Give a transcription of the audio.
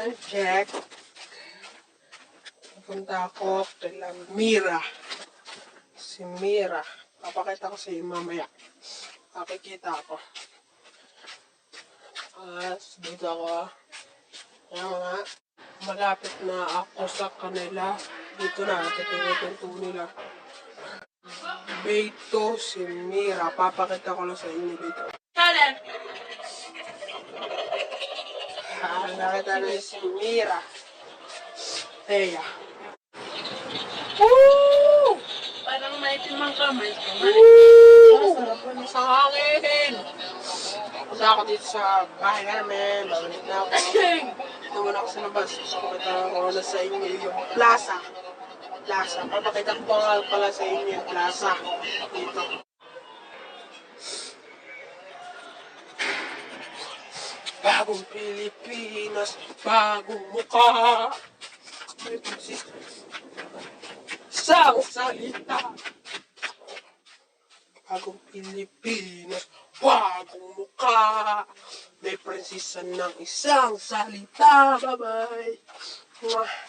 Ayan, check. Punta ako kay Mira. Si Mira. Papakita ko sa iyo mamaya. Pakikita ako. Tapos dito ako. Ayan mga malapit na ako sa kanila. Dito na, titingin yung nila. Beto si Mira. Papakita ko lang sa inyo dito. Ah, nakita na si Mira. Teya. Woo! Parang may timang kamay. Woo! Sa hangin! Punta ako dito sa bahay namin. Babalik na ako. Naman ako sa labas. Pakita ko na sa inyo yung plaza. Plaza. Papakita ko pala sa inyo yung plaza. Dito. Bagong Pilipinas, bagong mukha. Isang salita. Bagong Pilipinas, bagong mukha. May prinsesa ng isang salita. Bye-bye.